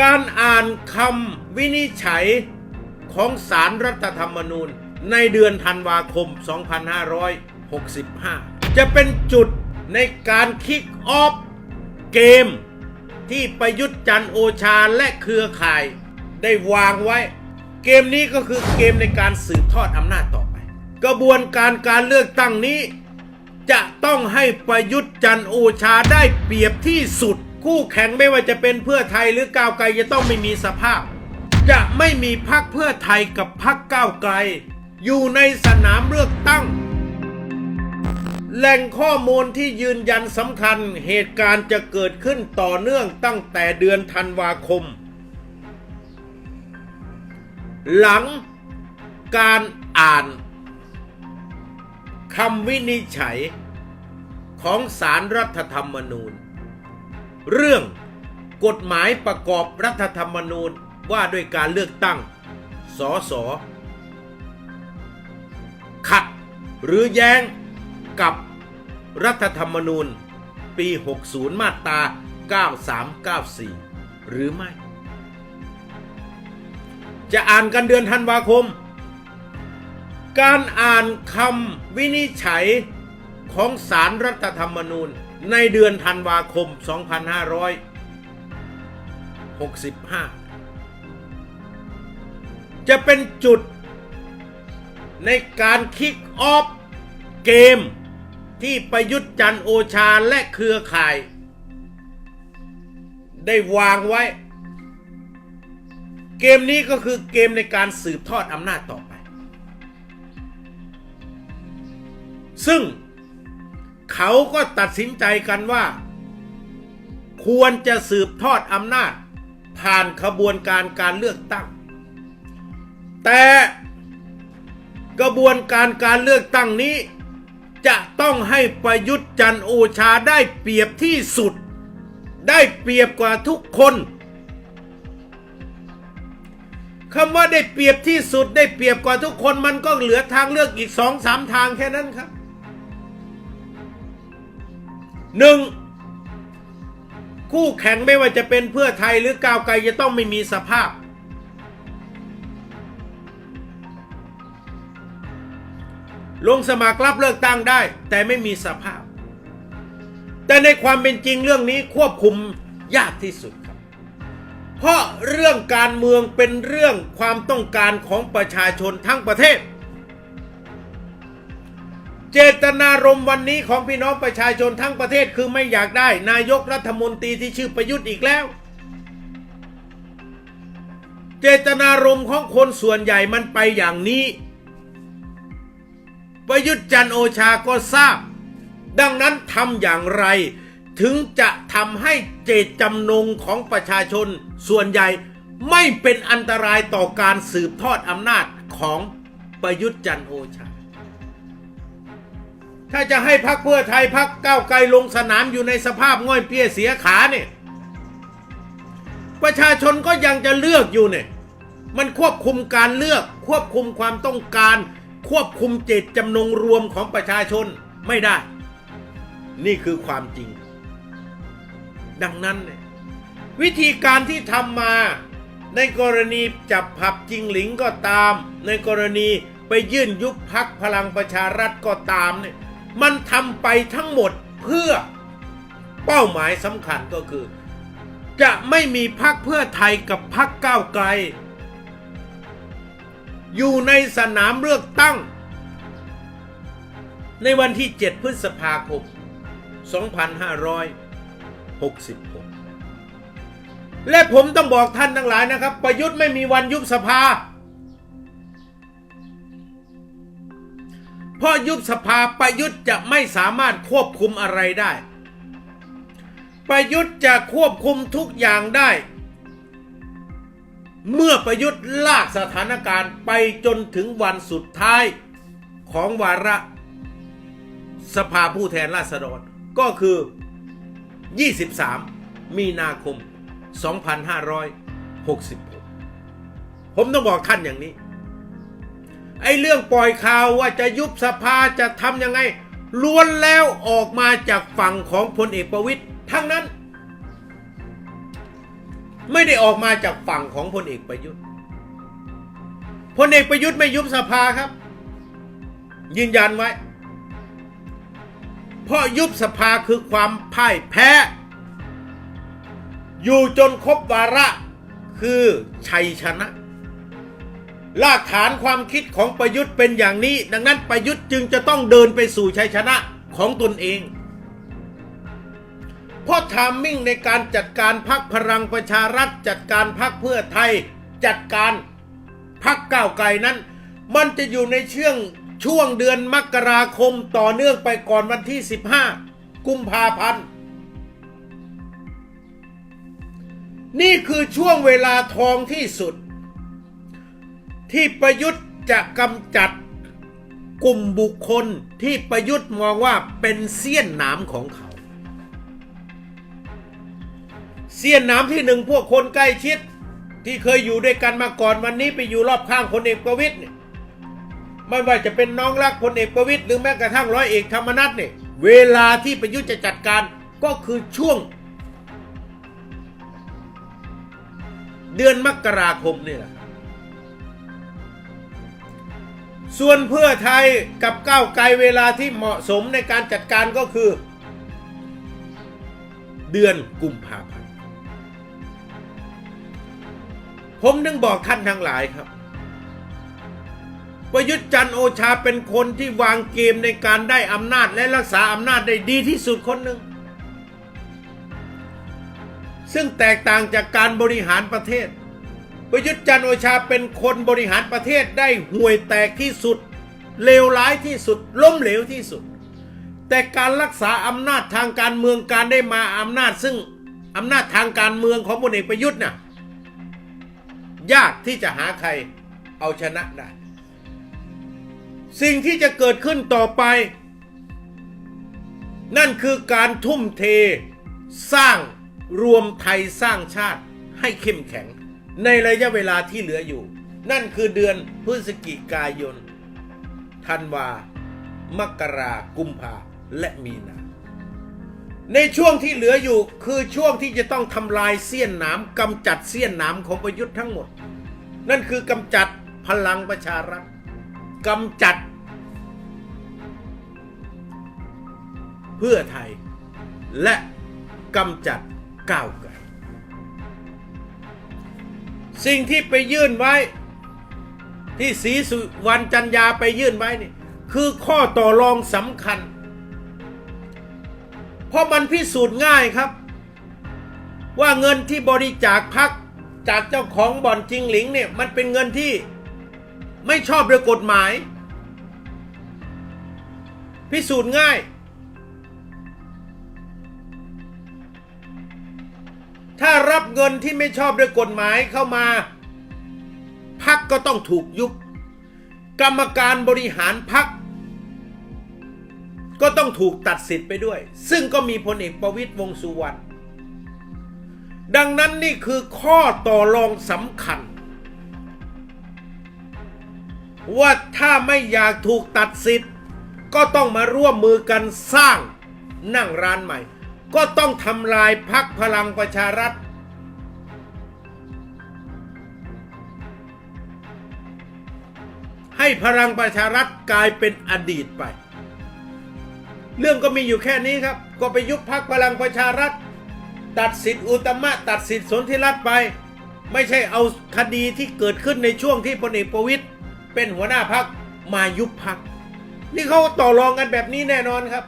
การอ่านคำวินิจฉัยของสารรัฐธรรมนูญ ในเดือนธันวาคม 2565 จะเป็นจุดในการคิกออฟเกม ที่ประยุทธ์จันโอชาและเครือข่ายได้วางไว้ เกมนี้ก็คือเกมในการสืบทอดอำนาจต่อไป กระบวนการการเลือกตั้งนี้ จะต้องให้ประยุทธ์จันโอชาได้เปรียบที่สุด คู่แข่งไม่ว่าจะเป็นเพื่อไทยหรือก้าวไกลจะต้องไม่มีสภาพ จะไม่มีพักเพื่อไทยกับพักก้าวไกล อยู่ในสนามเลือกตั้ง แหล่งข้อมูลที่ยืนยันสำคัญเหตุการณ์จะเกิดขึ้นต่อเนื่องตั้งแต่เดือนธันวาคม หลังการอ่านคำวินิจฉัยของสารรัฐธรรมนูญ เรื่องกฎหมายประกอบรัฐธรรมนูญว่าด้วยการเลือกตั้ง สส ขัดหรือแย้งกับรัฐธรรมนูญปี 60 มาตรา 9394 หรือไม่ จะอ่านกันเดือนธันวาคม การอ่านคำวินิจฉัยของสารรัฐธรรมนูญ ในเดือนธันวาคม 2565 จะเป็นจุดในการคิกออฟเกมที่ประยุทธ์จันโอชาและเครือข่าย ได้วางไว้ เกมนี้ก็คือเกมในการสืบทอดอำนาจต่อไป ซึ่ง เขาก็ตัดสินใจกันว่า ควรจะสืบทอดอำนาจ ผ่านขบวนการการเลือกตั้ง แต่กระบวนการการเลือกตั้งนี้ จะต้องให้ประยุทธ์จันโอชาได้เปรียบที่สุด ได้เปรียบกว่าทุกคนคำว่าได้เปรียบที่สุดได้เปรียบกว่าทุกคนมันก็เหลือทางเลือกอีกสองสามทางแค่นั้นครับ หนึ่งคู่แข่งไม่ว่าจะเป็นเพื่อไทยหรือก้าวไกลจะต้องไม่มีสภาพ ลงสมัครรับเลือกตั้งได้ แต่ไม่มีสภาพ แต่ในความเป็นจริงเรื่องนี้ควบคุมยากที่สุดครับ เพราะเรื่องการเมืองเป็นเรื่องความต้องการของประชาชนทั้งประเทศ เจตนารมณ์วันนี้ของพี่น้องประชาชนทั้งประเทศคือไม่อยากได้ นายกรัฐมนตรีที่ชื่อประยุทธ์อีกแล้ว เจตนารมณ์ของคนส่วนใหญ่มันไปอย่างนี้ ประยุทธ์จันโอชาก็ทราบ ดังนั้นทำอย่างไร ถึงจะทำให้เจตจำนงของประชาชนส่วนใหญ่ไม่เป็นอันตรายต่อการสืบทอดอำนาจของประยุทธ์จันโอชา ถ้าจะให้พักเพื่อไทยพักก้าวไกลลงสนามอยู่ในสภาพง่อยเปี้ยเสียขาเนี่ยประชาชนก็ยังจะเลือกอยู่เนี่ยมันควบคุมการเลือก ควบคุมความต้องการ ควบคุมเจตจำนงรวมของประชาชนไม่ได้ นี่คือความจริง ดังนั้นเนี่ยวิธีการที่ทำมา ในกรณีจับผับจริงหลิงก็ตาม ในกรณีไปยื่นยุบพักพลังประชารัฐก็ตามเนี่ย มันทำไปทั้งหมดเพื่อเป้าหมายสำคัญก็คือ จะไม่มีพักเพื่อไทยกับพักก้าวไกล อยู่ในสนามเลือกตั้ง ในวันที่ 7 พฤษภาคม 2566 และผมต้องบอกท่านทั้งหลายนะครับ ประยุทธ์ไม่มีวันยุบสภา เพราะยุบสภาประยุทธ์จะไม่สามารถควบคุมอะไรได้ ประยุทธ์จะควบคุมทุกอย่างได้ เมื่อประยุทธ์ลากสถานการณ์ไปจนถึงวันสุดท้ายของวาระสภาผู้แทนราษฎรก็คือ 23 มีนาคม 2566 ผมต้องบอกท่านอย่างนี้ ไอ้เรื่องปล่อยข่าวว่าจะยุบสภาจะทำยังไง ล้วนแล้วออกมาจากฝั่งของพลเอกประวิตยทั้งนั้น ไม่ได้ออกมาจากฝั่งของพลเอกประยุทธ์พลเอกประยุทธ์ไม่ยุบสภาครับ ยืนยันไว้ เพราะยุบสภาคือความพ่ายแพ้ อยู่จนครบวาระคือชัยชนะ รากฐานความคิดของประยุทธ์เป็นอย่างนี้ ดังนั้นประยุทธ์จึงจะต้องเดินไปสู่ชัยชนะของตนเอง เพราะทามมิ่งในการจัดการพักพลังประชารัฐ จัดการพักเพื่อไทย จัดการพักก้าวไกลนั้น มันจะอยู่ในช่วงช่วงเดือนมกราคมต่อเนื่องไปก่อนวันที่ 15 กุมภาพันธ์นี่คือช่วงเวลาทองที่สุด ที่ประยุทธ์จะกำจัดกลุ่มบุคคลที่ประยุทธ์มองว่าเป็นเสี้ยนหนามของเขา เสี้ยนหนามที่หนึ่งพวกคนใกล้ชิดที่เคยอยู่ด้วยกันมาก่อนวันนี้ไปอยู่รอบข้างพลเอกประวิตยเนี่ยไม่ว่าจะเป็นน้องรักพลเอกประวิตยหรือแม้กระทั่งร้อยเอกธรรมนัฐเนี่ยเวลาที่ประยุทธ์จะจัดการก็คือช่วง เดือนมกราคมนี่แหละ ส่วนเพื่อไทยกับก้าวไกลเวลาที่เหมาะสมในการจัดการก็คือ เดือนกุมภาพันธ์ผมนึงบอกท่านทั้งหลายครับประยุทธ์จันโอชาเป็นคนที่วางเกมในการได้อำนาจและรักษาอำนาจได้ดีที่สุดคนหนึ่ง ซึ่งแตกต่างจากการบริหารประเทศ ประยุทธ์จันโอชาเป็นคนบริหารประเทศได้ห่วยแตกที่สุด เลวร้ายที่สุด ล้มเหลวที่สุด แต่การรักษาอำนาจทางการเมืองการได้มาอำนาจซึ่งอำนาจทางการเมืองของพลเอกประยุทธ์น่ะยากที่จะหาใครเอาชนะได้ สิ่งที่จะเกิดขึ้นต่อไป นั่นคือการทุ่มเท สร้างรวมไทยสร้างชาติให้เข้มแข็ง ในระยะเวลาที่เหลืออยู่ นั่นคือเดือนพฤศจิกายน ธันวา มกรากุมภาและมีนา ในช่วงที่เหลืออยู่คือช่วงที่จะต้องทำลายเสี้ยนหนามกำจัดเสี้ยนหนามของประยุทธ์ทั้งหมด นั่นคือกำจัดพลังประชารัฐกำจัด เพื่อไทย และกำจัดก้าวไกล สิ่งที่ไปยื่นไว้ ที่ศรีสุวรรณจันยาไปยื่นไว้นี่คือข้อต่อรองสำคัญ เพราะมันพิสูจน์ง่ายครับ ว่าเงินที่บริจาคพักจากเจ้าของบ่อนจิงหลิงเนี่ยมันเป็นเงินที่ไม่ชอบโดยกฎหมาย พิสูจน์ง่าย ถ้ารับเงินที่ไม่ชอบด้วยกฎหมายเข้ามา พักก็ต้องถูกยุบ กรรมการบริหารพักก็ต้องถูกตัดสิทธิ์ไปด้วย ซึ่งก็มีพลเอกประวิตยวงสุวรรณดังนั้นนี่คือข้อต่อรองสำคัญ ว่าถ้าไม่อยากถูกตัดสิทธิ์ ก็ต้องมาร่วมมือกันสร้างนั่งร้านใหม่ ก็ต้องทำลายพักพลังประชารัฐ ให้พลังประชารัฐกลายเป็นอดีตไป เรื่องก็มีอยู่แค่นี้ครับ ก็ไปยุบพักพลังประชารัฐ ตัดสิทธิอุตมะ ตัดสิทธิสนธิรัตน์ไป ไม่ใช่เอาคดีที่เกิดขึ้นในช่วงที่พลเอกประวิตยเป็นหัวหน้าพักมายุบพัก นี่เขาต่อรองกันแบบนี้แน่นอนครับ